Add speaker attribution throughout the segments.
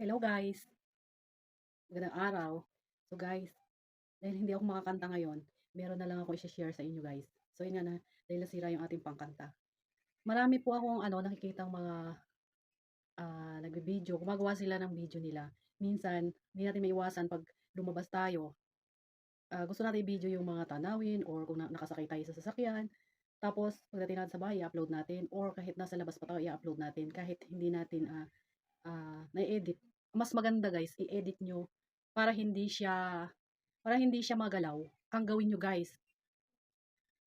Speaker 1: Hello guys, magandang araw. So guys, dahil hindi ako makakanta ngayon, meron na lang ako i-share sa inyo guys. So yun nga na, dahil nasira yung ating pangkanta. Marami po akong ano, nakikitang mga ah, nagbe-video, gumagawa sila ng video nila. Minsan, hindi natin maiwasan pag lumabas tayo. ah, gusto natin i-video yung mga tanawin or kung na- nakasakay tayo sa sasakyan. Tapos, pagdating natin sa bahay, i-upload natin. Or kahit nasa labas pa tayo, i-upload natin. Kahit hindi natin ah, ah, na-edit. Mas maganda guys, i-edit nyo para hindi siya para hindi siya magalaw. Ang gawin nyo guys,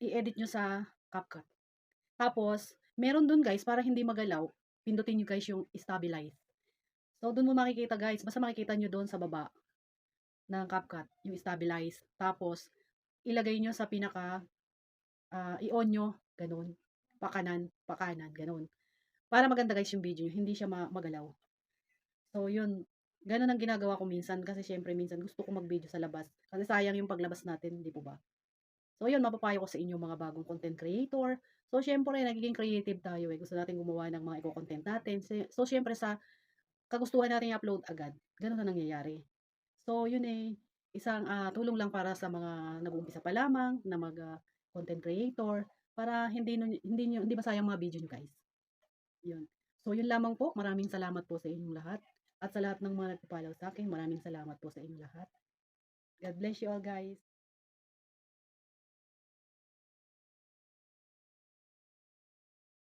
Speaker 1: i-edit nyo sa CapCut. Tapos, meron dun guys, para hindi magalaw, pindutin nyo guys yung stabilize. So, dun mo makikita guys, basta makikita nyo doon sa baba ng CapCut, yung stabilize. Tapos, ilagay nyo sa pinaka, ah, i-on nyo, ganun. Pakanan, pakanan, ganun. Para maganda guys yung video nyo, hindi siya ma- magalaw. So, yun. Ganun ang ginagawa ko minsan kasi syempre minsan gusto ko mag-video sa labas. Kasi sayang yung paglabas natin, di po ba? So, yun, mapapayo ko sa inyo mga bagong content creator. So, syempre, nagiging creative tayo eh. Gusto natin gumawa ng mga eco-content natin. So, syempre, sa kagustuhan natin i-upload agad, ganun na nangyayari. So, yun eh, isang ah, tulong lang para sa mga nag-uumpisa pa lamang na mag ah, creator para hindi hindi nyo, hindi masayang mga video nyo guys. Yun. So, yun lamang po. Maraming salamat po sa inyong lahat. At sa lahat ng mga nagpapalaw sa akin, maraming salamat po sa inyong lahat. God bless you all guys.